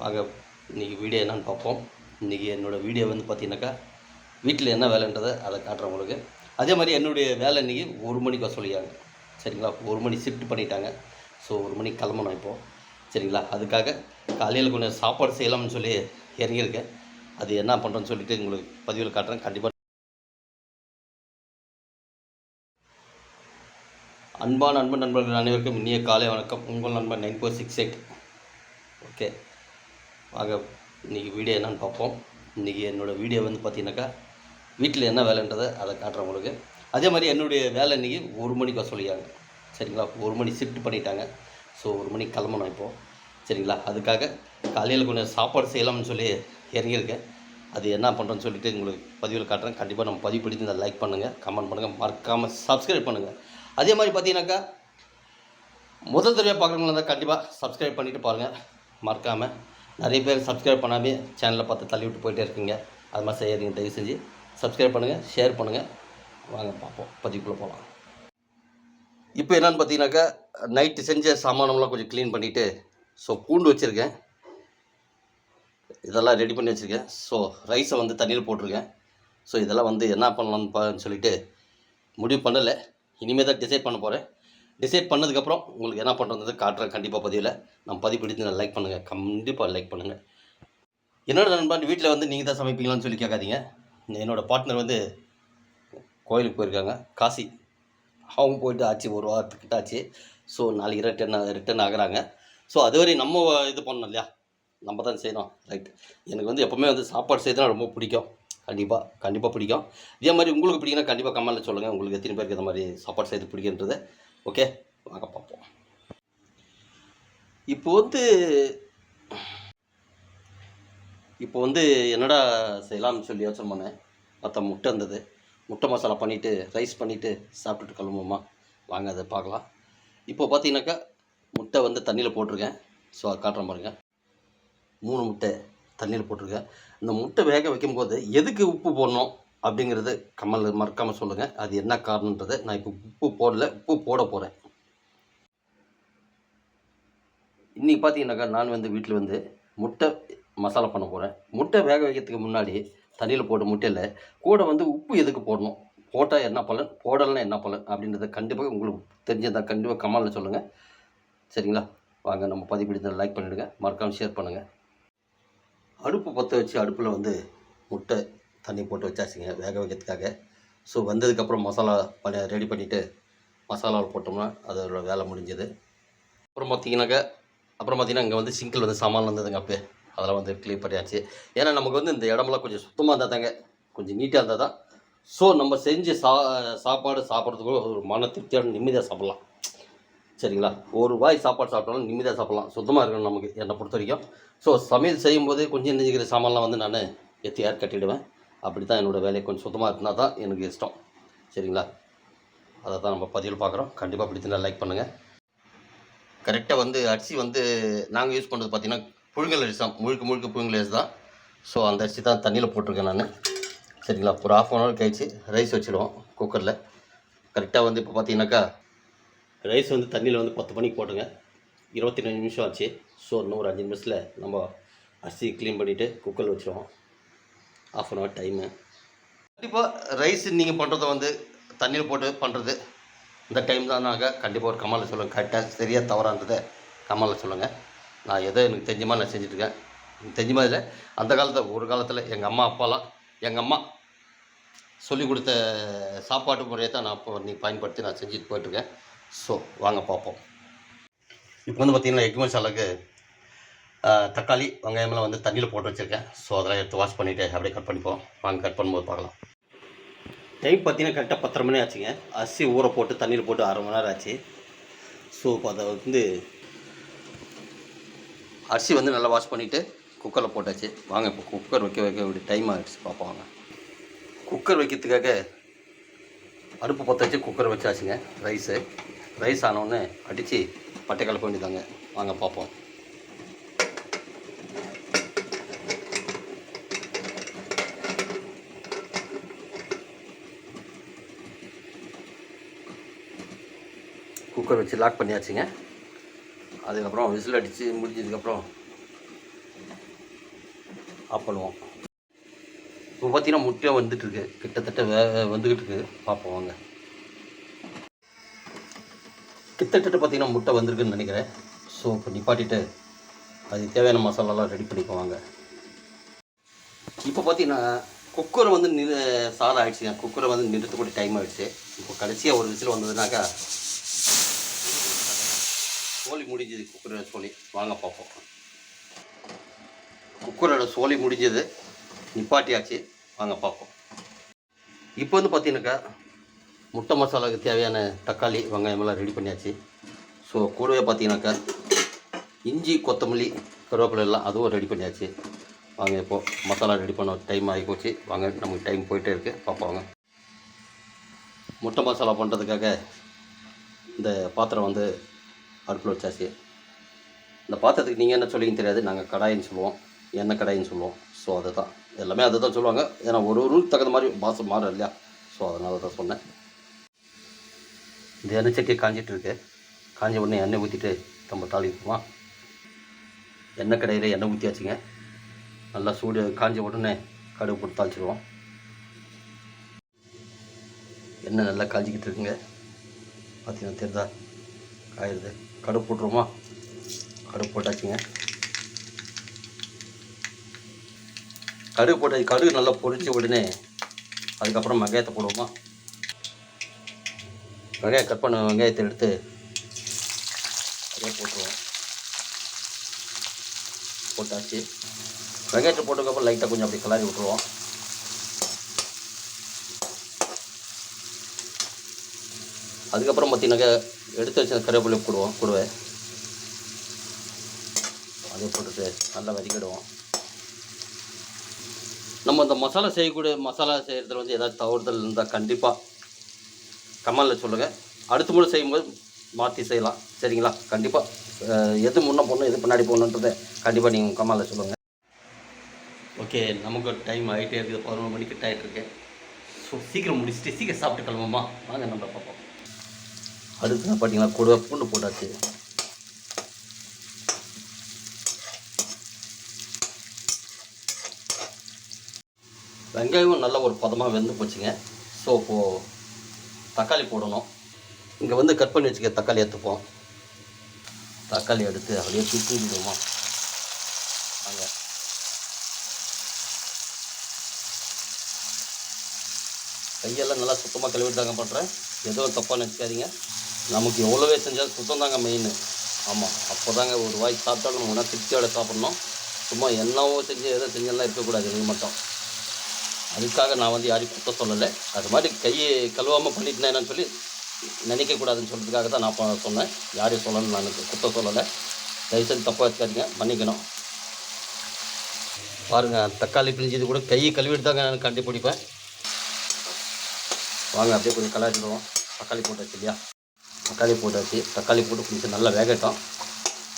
வாங்க இன்றைக்கி வீடியோ என்னென்னு பார்ப்போம். இன்றைக்கி என்னோடய வீடியோ வந்து பார்த்தீங்கன்னாக்கா வீட்டில் என்ன வேலைன்றதை அதை காட்டுறேன் உங்களுக்கு. அதே மாதிரி என்னுடைய வேலை இன்றைக்கி ஒரு மணிக்கு வர சொல்லியாங்க சரிங்களா? ஒரு மணி ஷிஃப்ட் பண்ணிட்டாங்க. ஸோ ஒரு மணிக்கு கிளம்பணும் இப்போது சரிங்களா? அதுக்காக காலையில் கொஞ்சம் சாப்பாடு செய்யலாம்னு சொல்லி இறங்கியிருக்கேன். அது என்ன பண்ணுறேன்னு சொல்லிட்டு உங்களுக்கு பதிவில் காட்டுறேன். கண்டிப்பாக அன்பான அன்பு நண்பர்கள் அனைவருக்கும் இனிய காலை வணக்கம். உங்கள் நண்பன் nine four six eight. Okay. வாங்க இன்றைக்கி வீடியோ என்னன்னு பார்ப்போம். இன்றைக்கி என்னோடய வீடியோ வந்து பார்த்தீங்கன்னாக்கா வீட்டில் என்ன வேலைன்றதை அதை காட்டுறேன் உங்களுக்கு. அதே மாதிரி என்னுடைய வேலை இன்றைக்கி ஒரு மணிக்கு சொல்லியாங்க சரிங்களா? ஒரு மணி ஷிஃப்ட் பண்ணிட்டாங்க. ஸோ ஒரு மணிக்கு கிளம்பணும் இப்போது சரிங்களா? அதுக்காக காலையில் கொஞ்சம் சாப்பாடு செய்யலாம்னு சொல்லி இறங்கியிருக்கேன். அது என்ன பண்ணுறேன்னு சொல்லிட்டு உங்களுக்கு பதிவில் காட்டுறேன். கண்டிப்பாக நம்ம பதிவு பிடித்து இந்த லைக் பண்ணுங்கள் கமெண்ட் பண்ணுங்கள் மறக்காமல் சப்ஸ்கிரைப் பண்ணுங்கள் அதே மாதிரி பார்த்தீங்கன்னாக்கா முதல் தடவை பார்க்குறவங்களா இருந்தால் கண்டிப்பாக சப்ஸ்கிரைப் பண்ணிவிட்டு பாருங்கள் மறக்காமல் நிறைய பேர் சப்ஸ்கிரைப் பண்ணாமே சேனலில் பார்த்து தள்ளி விட்டு போயிட்டே இருக்கீங்க. அது மாதிரி செய்யாதீங்க தயவு செஞ்சு சப்ஸ்கிரைப் பண்ணுங்கள் ஷேர் பண்ணுங்கள் வாங்க பார்ப்போம். பதிவுக்குள்ளே போகலாம். இப்போ என்னென்னு பார்த்தீங்கன்னாக்கா நைட்டு செஞ்ச சாமானம்லாம் கொஞ்சம் க்ளீன் பண்ணிவிட்டு ஸோ பூண்டு வச்சுருக்கேன். இதெல்லாம் ரெடி பண்ணி வச்சுருக்கேன். ஸோ ரைஸை வந்து தண்ணியில் போட்டிருக்கேன். ஸோ இதெல்லாம் வந்து என்ன பண்ணலாம்னு பான்னு சொல்லிட்டு முடிவு பண்ணலை. இனிமேல் தான் டிசைட் பண்ண போகிறேன் டிசைட் பண்ணதுக்கப்புறம் உங்களுக்கு என்ன பண்ணுறது காட்டுறேன். கண்டிப்பாக பதிவில். நம்ம பதிவு பிடித்து லைக் பண்ணுங்கள் கண்டிப்பாக லைக் பண்ணுங்கள் என்னோட நண்பன் வீட்டில் வந்து நீங்கள் தான் சமைப்பீங்களான்னு சொல்லி கேட்காதீங்க. என்னோடய பார்ட்னர் வந்து கோயிலுக்கு போயிருக்காங்க. காசி. அவங்க போயிட்டு ஆச்சு ஒரு வாரத்துக்கிட்ட ஆச்சு. ஸோ நாளைக்கு ரிட்டர்ன் ரிட்டர்ன் ஆகுறாங்க. ஸோ அதுவரை நம்ம இது பண்ணணும் இல்லையா? நம்ம தான் செய்யணும். ரைட் எனக்கு வந்து எப்போவுமே வந்து சாப்பாடு செய்யறதுனா ரொம்ப பிடிக்கும். கண்டிப்பாக கண்டிப்பாக பிடிக்கும். இதே மாதிரி உங்களுக்கு பிடிக்குன்னா கண்டிப்பாக கமெண்ட்டில் சொல்லுங்கள் உங்களுக்கு எத்தனை பேருக்கு இந்த மாதிரி சாப்பாடு செய்து பிடிக்குன்றது. ஓகே? வாங்க பார்ப்போம். இப்போ வந்து இப்போ வந்து என்னடா செய்யலாம்னு சொல்லி யோசனை பண்ணேன். பார்த்தா முட்டை இருந்தது. முட்டை மசாலா பண்ணிவிட்டு ரைஸ் பண்ணிவிட்டு சாப்பிட்டுட்டு கிளம்புமா வாங்க அதை பார்க்கலாம். இப்போ பார்த்தீங்கன்னாக்கா முட்டை வந்து தண்ணியில் போட்டிருக்கேன். ஸோ அதை காட்டுறேன் பாருங்கள் மூணு முட்டை தண்ணியில் போட்டிருக்கேன். இந்த முட்டை வேக வைக்கும்போது எதுக்கு உப்பு போடணும்? அப்படிங்கிறது கமல் மறக்காமல் சொல்லுங்கள் அது என்ன காரணன்றதை நான் இப்போ உப்பு போடல உப்பு போட போகிறேன் இன்றைக்கி பார்த்தீங்கன்னாக்கா நான் வந்து வீட்டில் வந்து முட்டை மசாலா பண்ண போகிறேன் முட்டை வேக வைக்கிறதுக்கு முன்னாடி தண்ணியில் போட்ட முட்டையில் கூட வந்து உப்பு எதுக்கு போடணும்? போட்டால் என்ன பலன்? போடலைன்னா என்ன பலன்? அப்படின்றத கண்டிப்பாக உங்களுக்கு தெரிஞ்சதா கண்டிப்பாக கமலில் சொல்லுங்கள் சரிங்களா? வாங்க நம்ம பதிவு பிடித்த லைக் பண்ணிவிடுங்க மறக்காமல் ஷேர் பண்ணுங்கள் அடுப்பு பற்ற வச்சு அடுப்பில் வந்து முட்டை தண்ணி போட்டு வச்சாச்சுங்க வேக வைக்கிறதுக்காக. ஸோ வந்ததுக்கப்புறம் மசாலா பண்ண ரெடி பண்ணிவிட்டு மசாலாவில் போட்டோம்னா அதோட வேலை முடிஞ்சது. அப்புறம் பார்த்தீங்கன்னாக்கா அப்புறம் பார்த்தீங்கன்னா இங்கே வந்து சிங்கிள் வந்து சாமான் வந்ததுங்க அப்போ அதெல்லாம் வந்து க்ளீன் பண்ணியாச்சு. ஏன்னா நமக்கு வந்து இந்த இடமெல்லாம் கொஞ்சம் சுத்தமாக இருந்தால் தாங்க கொஞ்சம் நீட்டாக இருந்தால் தான். ஸோ நம்ம செஞ்ச சா சாப்பாடு சாப்பிட்றதுக்கு ஒரு மன திருப்தியோட நிம்மதியாக சாப்பிட்லாம். சரிங்களா? ஒரு வாய் சாப்பாடு சாப்பிட்டாலும் நிம்மதியாக சாப்பிட்லாம். சுத்தமாக இருக்கணும் நமக்கு என்னை பொறுத்த வரைக்கும் ஸோ சமையல் செய்யும்போது கொஞ்சம் நெஞ்சிக்கிற சாமான்லாம் வந்து நான் எத்தி ஏர் கட்டிவிடுவேன் அப்படி தான் என்னோடய வேலையை கொஞ்சம் சுத்தமாக இருந்தால் தான் எனக்கு இஷ்டம். சரிங்களா? அதை தான் நம்ம பதிவில் பார்க்குறோம். கண்டிப்பாக பிடிச்சிருந்தா லைக் பண்ணுங்கள் கரெக்டாக வந்து அரிசி வந்து நாங்கள் யூஸ் பண்ணுறது பார்த்தீங்கன்னா புழுங்கல் அரிசி தான். முழுக்க முழுக்க புழுங்கல் அரிசி தான். ஸோ அந்த அரிசி தான் தண்ணியில் போட்டிருக்கேன் நான். சரிங்களா? ஒரு ஆஃப் அன் ஹவர் கழிச்சு ரைஸ் வச்சுருவோம் குக்கரில் கரெக்டாக வந்து இப்போ பார்த்தீங்கன்னாக்கா ரைஸ் வந்து தண்ணியில் வந்து பத்து மணிக்கு போட்டுங்க. இருபத்தி ரெண்டு நிமிஷம் ஆச்சு. ஸோ இன்னும் ஒரு அஞ்சு நிமிஷத்தில் நம்ம அரிசி க்ளீன் பண்ணிவிட்டு குக்கரில் வச்சுருவோம். ஆஃப் அன் ஹவர் டைமு கண்டிப்பாக ரைஸ் நீங்கள் பண்ணுறத வந்து தண்ணியில் போட்டு பண்ணுறது இந்த டைம் தானாக கண்டிப்பாக ஒரு கமலில் சொல்லுங்கள் கரெக்டாக சரியாக தவறான்றதை கமலில் சொல்லுங்கள் நான் எதோ எனக்கு தெரிஞ்ச மாதிரி நான் செஞ்சுட்ருக்கேன் எனக்கு தெரிஞ்ச மாதிரி இல்லை. அந்த காலத்தில் ஒரு காலத்தில் எங்கள் அம்மா அப்பாலாம் எங்கள் அம்மா சொல்லிக் கொடுத்த சாப்பாட்டு முறையை தான் நான் இப்போ நீ பயன்படுத்தி நான் செஞ்சுட்டு போயிட்டுருக்கேன் ஸோ வாங்க பார்ப்போம். இப்போ வந்து பார்த்திங்கன்னா எக் மசாலாவுக்கு தக்காளி வெங்காயமெல்லாம் வந்து தண்ணியில் போட்டு வச்சுருக்கேன். ஸோ அதெல்லாம் எடுத்து வாஷ் பண்ணிவிட்டு அப்படியே கட் பண்ணிப்போம். வாங்க கட் பண்ணும்போது பார்க்கலாம். டைம் பார்த்தீங்கன்னா கரெக்டாக பத்தரை மணி ஆச்சுங்க. அரிசி ஊற போட்டு தண்ணியில் போட்டு அரை மணி நேரம் ஆச்சு. ஸோ இப்போ அதை வந்து அரிசி வந்து நல்லா வாஷ் பண்ணிவிட்டு குக்கரில் போட்டாச்சு. வாங்க இப்போ குக்கர் வைக்க வைக்க இப்படி டைம் ஆகிடுச்சு பார்ப்போம் வாங்க. குக்கர் வைக்கிறதுக்காக அடுப்பு பற்ற வச்சு குக்கர் வச்சாச்சுங்க. ரைஸு ரைஸ் ஆனோடனே அடித்து பட்டை கலப்ப வேண்டியதாங்க வாங்க பார்ப்போம். குக்கர் வச்சு லாக் பண்ணியாச்சுங்க. அதுக்கப்புறம் விசில் அடித்து முடிஞ்சதுக்கப்புறம் ஆஃப் பண்ணுவோம். இப்போ பார்த்தீங்கன்னா முட்டை வந்துட்டு இருக்கு கிட்டத்தட்ட வே வந்துக்கிட்டு இருக்கு பார்ப்போம் வாங்க. கிட்டத்தட்ட பார்த்தீங்கன்னா முட்டை வந்திருக்குன்னு நினைக்கிறேன். ஸோ இப்போ நிப்பாட்டிட்டு அதுக்கு தேவையான மசாலாலாம் ரெடி பண்ணிக்குவாங்க இப்போ பார்த்தீங்கன்னா குக்கரை வந்து நிறு சாதம் ஆகிடுச்சுங்க குக்கரை வந்து நிறுத்தக்கூடிய டைம் ஆகிடுச்சு இப்போ கடைசியாக ஒரு விசில் வந்ததுனாக்கா சோழி முடிஞ்சது. குக்கரோட சோழி வாங்க பார்ப்போம். குக்கரோட சோழி முடிஞ்சது. நிப்பாட்டியாச்சு. வாங்க பார்ப்போம். இப்போ வந்து பார்த்தீங்கன்னாக்கா முட்டை மசாலாவுக்கு தேவையான தக்காளி வெங்காயமெல்லாம் ரெடி பண்ணியாச்சு. ஸோ கூடவே பார்த்தீங்கன்னாக்கா இஞ்சி கொத்தமல்லி கருவேப்பிலை எல்லாம் அதுவும் ரெடி பண்ணியாச்சு. வாங்க இப்போது மசாலா ரெடி பண்ண டைம் ஆகி போச்சு. வாங்க நமக்கு டைம் போயிட்டே இருக்குது பார்ப்போங்க முட்டை மசாலா பண்ணுறதுக்காக இந்த பாத்திரம் வந்து அடுப்பில் வச்சாச்சு இந்த பாத்திரத்துக்கு நீங்கள் என்ன சொல்லிங்க தெரியாது. நாங்கள் கடாயின்னு சொல்லுவோம். எண்ணெய் கடாயின்னு சொல்லுவோம். ஸோ அதை தான் எல்லாமே அதை தான் சொல்லுவாங்க. ஏன்னா ஒரு ஒரு தகுந்த மாதிரி பாசம் மாறும் இல்லையா? ஸோ அதனால தான் சொன்னேன். இந்த எண்ணெய் சட்டி காஞ்சிட்டு இருக்கு. காஞ்ச உடனே எண்ணெய் ஊற்றிட்டு நம்ம தாளிப்போமா? எண்ணெய் கடையில் எண்ணெய் ஊற்றியாச்சுங்க நல்லா சூடு காஞ்ச உடனே கடுகு போட்டு தாளிச்சிடுவோம் எண்ணெய் நல்லா காஞ்சிக்கிட்டு இருக்குங்க. பார்த்தீங்கன்னா தெரிதா ஆயிடுது. கடுகு போட்டுருமா கடுப்பு போட்டாச்சுங்க. கடுகு போட்டு கடுகு நல்லா பொரிச்ச உடனே அதுக்கப்புறம் வெங்காயத்தை போடுவோமா? வெங்காயம் கட் பண்ண வெங்காயத்தை எடுத்து அதே போட்டுருவோம். போட்டாச்சு. வெங்காயத்தை போட்டதுக்கப்புறம் லைட்டாக கொஞ்சம் அப்படி கிளறி விட்ருவோம் அதுக்கப்புறம் பார்த்தீங்கன்னாக்கா எடுத்து வச்ச கருவேப்பிலை போடுவோம் கொடுவேன் அதை போட்டுட்டு நல்லா வதக்கிடுவோம். நம்ம இந்த மசாலா செய்யக்கூடிய மசாலா செய்கிறதுல வந்து ஏதாச்சும் தவறுதல் இருந்தால் கண்டிப்பாக கமலில் சொல்லுங்கள் அடுத்த முறை செய்யும்போது மாற்றி செய்யலாம். சரிங்களா? கண்டிப்பாக எது முன்னே போடணும் எது பின்னாடி போகணுன்றதை கண்டிப்பாக நீங்கள் கமலில் சொல்லுங்கள் ஓகே நமக்கு டைம் ஆகிட்டே இருக்குது. பதினொன்று மணிக்கு ஆகிட்டு இருக்கு. ஸோ சீக்கிரம் முடிச்சுட்டு சீக்கிரம் சாப்பிட்டு கிளம்புமா வாங்க நம்ம பார்ப்போம். அடுத்து பார்த்தீங்கன்னா கூட பூண்டு போட்டாச்சு. வெங்காயமும் நல்ல ஒரு பதமாக வெந்து போச்சுங்க. ஸோ இப்போது தக்காளி போடணும். இங்கே வந்து கட் பண்ணி வச்சுக்க தக்காளி எடுத்துப்போம். தக்காளி எடுத்து அப்படியே தூக்கிடுவோமா அங்கே. கையெல்லாம் நல்லா சுத்தமாக கழுவிட்டு தாங்க பண்ணுறேன் எதுவும் தப்பாக நினச்சிக்காதீங்க. நமக்கு எவ்வளோவே செஞ்சாலும் சுத்தம் தாங்க மெயின் ஆமாம் அப்போ தாங்க ஒரு வாய் சாப்பிட்டாலும் நம்ம திருப்தியோட சாப்பிட்ணும். சும்மா என்னவோ செஞ்சு எதோ செஞ்செல்லாம் இருக்கக்கூடாது நீங்கள் மட்டும். அதுக்காக நான் வந்து யாரையும் குத்த சொல்லலை. அது மாதிரி கையை கழுவாமல் பண்ணிட்டேன் என்னன்னு சொல்லி நினைக்கக்கூடாதுன்னு சொல்கிறதுக்காக தான் நான் அப்போ சொன்னேன். யாரையும் சொல்லணும் நான் குத்த சொல்லலை. தயவுசெய்து தப்பாக வச்சுக்காதீங்க மன்னிக்கணும். பாருங்கள் தக்காளி பிழிஞ்சது கூட கையை கழுவிட்டு தாங்க நான் கண்டுபிடிப்பேன் வாங்க அப்படியே கொஞ்சம் கலாச்சிடுவோம் தக்காளி போட்டாச்சு இல்லையா? தக்காளி போட்டாச்சு தக்காளி போட்டு கொஞ்சம் நல்லா வேகட்டும்.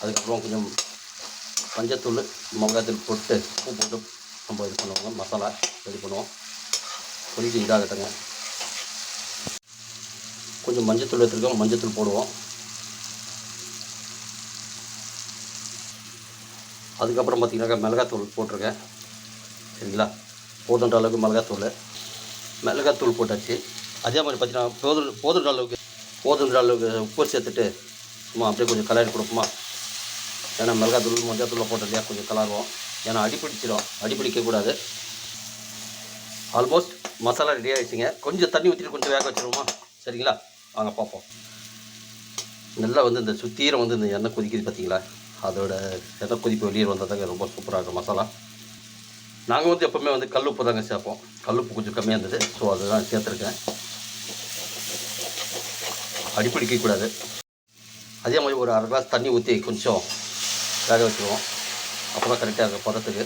அதுக்கப்புறம் கொஞ்சம் மஞ்சத்தூள் மிளகாத்தூள் போட்டு உப்பு போட்டு நம்ம இது பண்ணுவோம் மசாலா ரெடி பண்ணுவோம். கொஞ்சம் இதாகட்டுங்க. கொஞ்சம் மஞ்சத்தூள் எடுத்துருக்கோம். மஞ்சத்தூள் போடுவோம். அதுக்கப்புறம் பார்த்திங்கனாக்கா மிளகாத்தூள் போட்டிருக்கேன். சரிங்களா? போதுன்ற அளவுக்கு மிளகாத்தூள். மிளகாத்தூள் போட்டாச்சு. அதே மாதிரி பார்த்தீங்கன்னா போதும் போதுன்ற அளவுக்கு போதுன்ற அளவுக்கு உப்பு சேர்த்துட்டு சும்மா அப்படியே கொஞ்சம் கலரி கொடுப்போமா? ஏன்னா மிளகாத்தூள் மஞ்சத்தூள் போட்டோம் இல்லையா? கொஞ்சம் கலருவோம். ஏன்னா அடிப்பிடிச்சிடும் அடிப்பிடிக்கக்கூடாது ஆல்மோஸ்ட் மசாலா ரெடி ஆகிடுச்சிங்க கொஞ்சம் தண்ணி ஊற்றிட்டு கொஞ்சம் வேக வச்சுருவோமா? சரிங்களா? வாங்க பார்ப்போம். நல்லா வந்து இந்த சுத்தீரம் வந்து இந்த எண்ணெய் கொதிக்குது பார்த்தீங்களா? அதோட எண்ணெய் கொதிப்பு வெளியே வந்ததாங்க ரொம்ப சூப்பராக இருக்கும் மசாலா. நாங்கள் வந்து எப்போவுமே வந்து கல் உப்பு தாங்க சேர்ப்போம். கல் உப்பு கொஞ்சம் கம்மியாக இருந்தது. ஸோ அதுதான் சேர்த்துருக்கேன். அடிப்பிடிக்கக்கூடாது அதே மாதிரி ஒரு அரை கிளாஸ் தண்ணி ஊற்றி கொஞ்சம் வேக வச்சுருவோம். அப்போ தான் கரெக்டாக இருக்கும் பதத்துக்கு.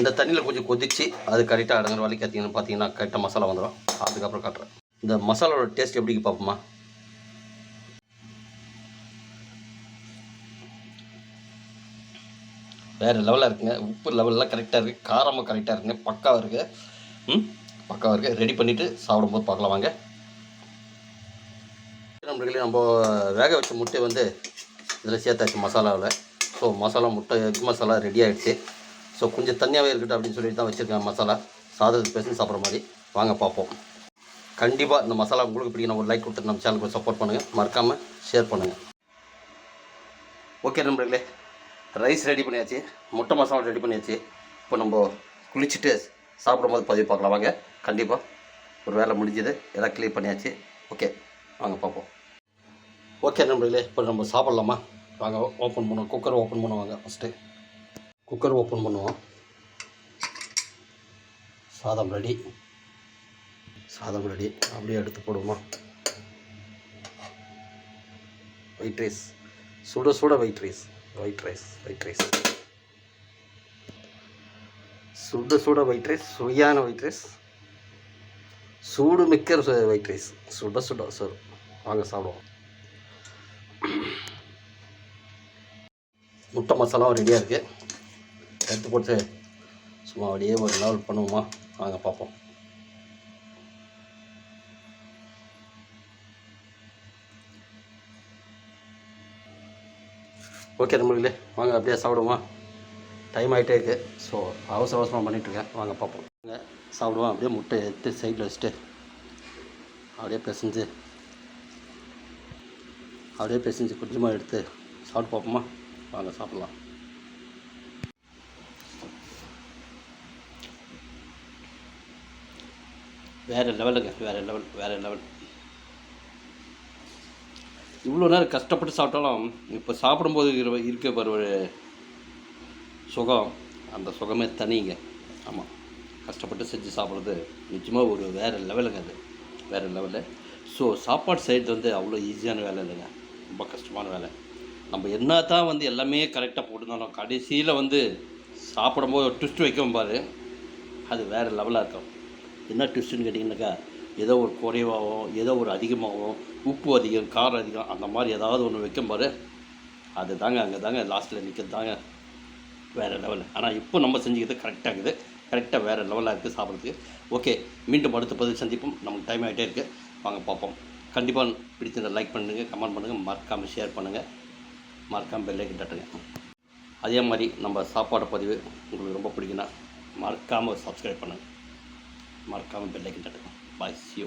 இந்த தண்ணியில் கொஞ்சம் கொதிச்சு அது கரெக்டாக அடங்குற வரைக்கும் பார்த்தீங்கன்னா பார்த்தீங்கன்னா கரெக்டாக மசாலா வந்துடும் அதுக்கப்புறம் காட்டுறேன். இந்த மசாலாவோட டேஸ்ட் எப்படி பார்ப்போமா? வேறு லெவலில் இருக்குங்க. உப்பு லெவல்லாம் கரெக்டாக இருக்குது காரமும் கரெக்டாக இருக்குங்க. பக்காவாக இருக்குது ம்? பக்காவாக இருக்குது ரெடி பண்ணிவிட்டு சாப்பிடும்போது பார்க்கலாம் வாங்க. நம்பர்களே நம்ம வேக வச்ச முட்டை வந்து இதில் சேர்த்தாச்சு மசாலாவில். ஸோ மசாலா முட்டை எக் மசாலா ரெடி ஆகிடுச்சு ஸோ கொஞ்சம் தனியாகவே இருக்கட்டும் அப்படின்னு சொல்லிட்டு தான் வச்சுருக்கேன் மசாலா. சாதத்துக்கு பேசி சாப்பிட்ற மாதிரி. வாங்க பார்ப்போம். கண்டிப்பாக இந்த மசாலா உங்களுக்கு பிடிக்கணும் ஒரு லைக் கொடுத்துட்டு நம்ம சேனலுக்கு சப்போர்ட் பண்ணுங்கள் மறக்காமல் ஷேர் பண்ணுங்கள் ஓகே நம்பர்களே ரைஸ் ரெடி பண்ணியாச்சு. முட்டை மசாலா ரெடி பண்ணியாச்சு. இப்போ நம்ம குளிச்சுட்டு சாப்பிடும்போது பதிவு பார்க்கலாம். வாங்க கண்டிப்பாக ஒரு வேலை முடிஞ்சது. எல்லாம் க்ளீன் பண்ணியாச்சு. ஓகே வாங்க பார்ப்போம். ஓகே நம்மளே இப்போ நம்ம சாப்பிட்லாமா? வாங்க ஓப்பன் பண்ணுவோம். குக்கர் ஓப்பன் பண்ணுவாங்க ஃபஸ்ட்டு குக்கர் ஓப்பன் பண்ணுவோம். சாதம் ரெடி சாதம் ரெடி அப்படியே எடுத்து போடுவோமா? ஒயிட் ரைஸ் சுட சுட white rice white rice white rice சுட சுட ஒயிட் ரைஸ் சுவையான ஒயிட் ரைஸ் சூடு மிக்க ஒயிட் ரைஸ் சுட சுட சார் வாங்க சாப்பிடுவோம். முட்டை மசாலாவும் ரெடியாக இருக்குது எடுத்து போட்டு சும்மா அப்படியே ஒரு லெவல் பண்ணுவோமா? வாங்க பார்ப்போம். ஓகே நண்பர்களே வாங்க அப்படியே சாப்பிடுவோம்? டைம் ஆகிட்டே இருக்குது ஸோ அவசர அவசரமாக பண்ணிகிட்ருக்கேன் வாங்க பார்ப்போம். வாங்க சாப்பிடுவோம். அப்படியே முட்டை எடுத்து சைடில் வச்சுட்டு அப்படியே பிசைஞ்சு அப்படியே பிசைஞ்சு கொஞ்சமாக எடுத்து சாப்பிட்டு பார்ப்போமா? வாங்க சாப்பிட்லாம். வேறு லெவலுங்க வேறு லெவல் வேறு லெவல் இவ்வளோ நேரம் கஷ்டப்பட்டு சாப்பிட்டாலும் இப்போ சாப்பிடும்போது இருக்க ஒரு சுகம் அந்த சுகமே தனிங்க. ஆமாம் கஷ்டப்பட்டு செஞ்சு சாப்பிட்றது நிச்சயமாக ஒரு வேறு லெவலுங்க அது. வேறு லெவலில் ஸோ சாப்பாடு செய்கிறது வந்து அவ்வளோ ஈஸியான வேலை இல்லைங்க. ரொம்ப கஷ்டமான வேலை. நம்ம என்ன தான் வந்து எல்லாமே கரெக்டாக போட்டுருந்தாலும் கடைசியில் வந்து சாப்பிடும்போது ஒரு ட்விஸ்ட் வைக்கும் பாரு அது வேறு லெவலாக இருக்கும். என்ன ட்விஸ்ட்டுன்னு கேட்டிங்கனாக்கா ஏதோ ஒரு குறைவாகவும் ஏதோ ஒரு அதிகமாகவும் உப்பு அதிகம் காரம் அதிகம் அந்த மாதிரி ஏதாவது ஒன்று வைக்கும் பாரு. அது தாங்க அங்கே தாங்க லாஸ்ட்டில் நிற்கிறது தாங்க வேறு லெவல் ஆனால் இப்போ நம்ம செஞ்சுக்கிறது கரெக்டாக இருக்குது. கரெக்டாக வேறு லெவலாக இருக்குது சாப்பிட்றதுக்கு. ஓகே மீண்டும் அடுத்த பதிவு சந்திப்போம். நமக்கு டைம் ஆகிட்டே இருக்குது வாங்க பார்ப்போம். கண்டிப்பாக பிடிச்சிருந்த லைக் பண்ணுங்கள் கமெண்ட் பண்ணுங்கள் மறக்காமல் ஷேர் பண்ணுங்கள் மறக்காமல் பெல்லைக்கு தட்டுங்க. அதே மாதிரி நம்ம சாப்பாடு பதிவு உங்களுக்கு ரொம்ப பிடிக்குன்னா மறக்காமல் சப்ஸ்கிரைப் பண்ணுங்கள் மறக்காமல் பெல்லைக்கு தட்டுங்க. By U